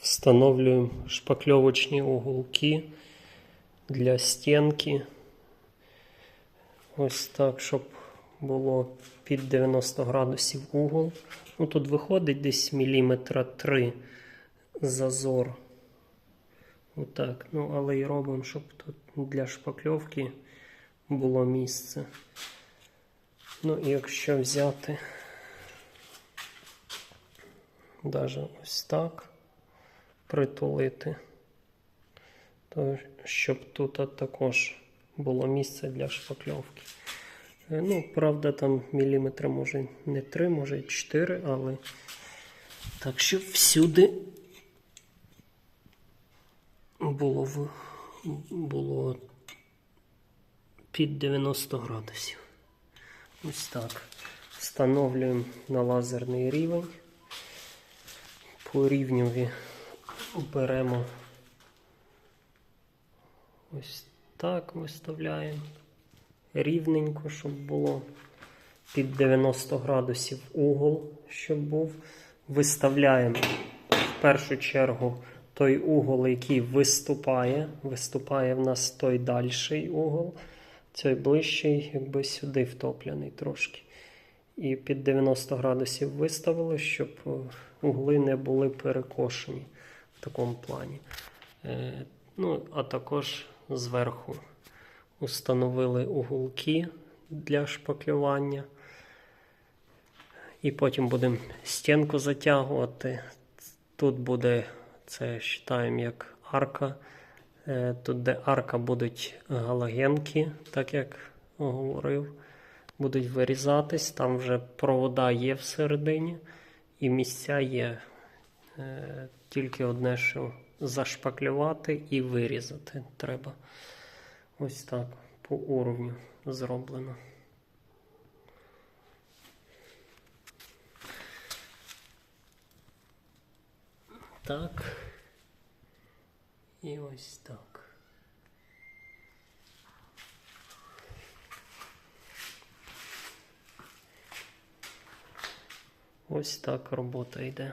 Встановлюємо шпакльовочні уголки для стінки. Ось так, щоб було під 90 градусів угол. Ну, тут виходить десь міліметра 3 зазор. Отак. Ну, але і робимо, щоб тут для шпакльовки було місце. Ну, і якщо взяти навіть ось так притулити, то щоб тут також було місце для шпакльовки. Е, Ну, правда, там міліметри може не 3, може 4, але так, щоб всюди було, в- було під 90 градусів. Ось так. Встановлюємо на лазерний рівень. По рівневі беремо ось так виставляємо. Рівненько, щоб було під 90 градусів угол, щоб був. Виставляємо в першу чергу той угол, який виступає. Виступає в нас той дальший угол. Цей ближчий, якби сюди втоплений трошки. І під 90 градусів виставили, щоб угли не були перекошені в такому плані. Е, ну, а також зверху установили уголки для шпаклювання. І потім будемо стінку затягувати. Тут буде, це вважаємо як арка. Е, Тут, де арка, будуть галогенки, так як говорив, будуть вирізатись. Там вже провода є всередині, і місця є. Е, Тільки одне, що зашпаклювати і вирізати треба. Ось так по уровню зроблено. Так. І ось так. Ось так робота йде.